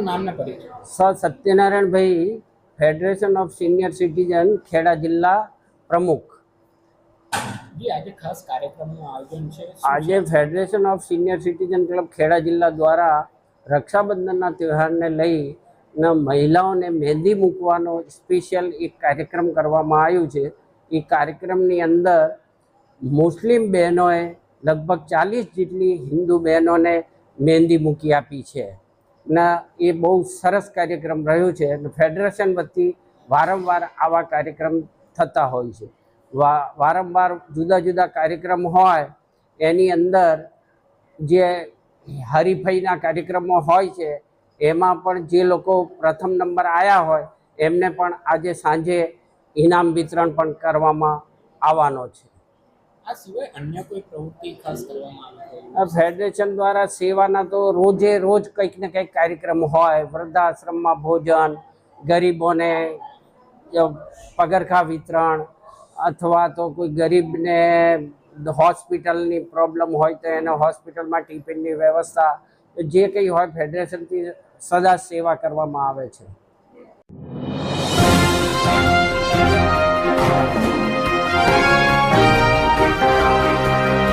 આપનું નામ ને પરિચય? Sir Satyanarayanbhai federation of senior citizen Kheda જિલ્લા પ્રમુખ. આજે ખાસ કાર્યક્રમનું આયોજન છે. આજે federation of senior citizen club Kheda જિલ્લા દ્વારા રક્ષાબંધનના તહેવારને લઈ ના મહિલાઓને મહેંદી મૂકવાનો સ્પેશિયલ એક કાર્યક્રમ કરવામાં આવ્યો છે. એ કાર્યક્રમની અંદર મુસ્લિમ બહેનોએ લગભગ ચાલીસ જેટલી હિન્દુ બહેનોને મહેંદી મૂકી આપી છે. ને, એ બહુ સરસ કાર્યક્રમ રહ્યો છે અને ફેડરેશન વતી વારંવાર આવા કાર્યક્રમ થતા હોય છે. વારંવાર જુદા જુદા કાર્યક્રમ હોય, એની અંદર જે હરીફાઈના કાર્યક્રમો હોય છે, એમાં પણ જે લોકો પ્રથમ નંબર આવ્યા હોય, એમને પણ આજે સાંજે ઇનામ વિતરણ પણ કરવામાં આવવાનો છે. આ સિવાય અન્ય કોઈ પ્રવૃત્તિ ખાસ કરવામાં આવે ફેડરેશન દ્વારા સેવાના તો રોજે રોજ કંઈક ને કંઈક કાર્યક્રમ હોય. વૃદ્ધાશ્રમમાં ભોજન, ગરીબોને પગરખા વિતરણ અથવા તો કોઈ ગરીબને હોસ્પિટલની પ્રોબ્લેમ હોય તો એને હોસ્પિટલમાં ટિફિનની વ્યવસ્થા, જે કંઈ હોય ફેડરેશનથી સદા સેવા કરવામાં આવે છે.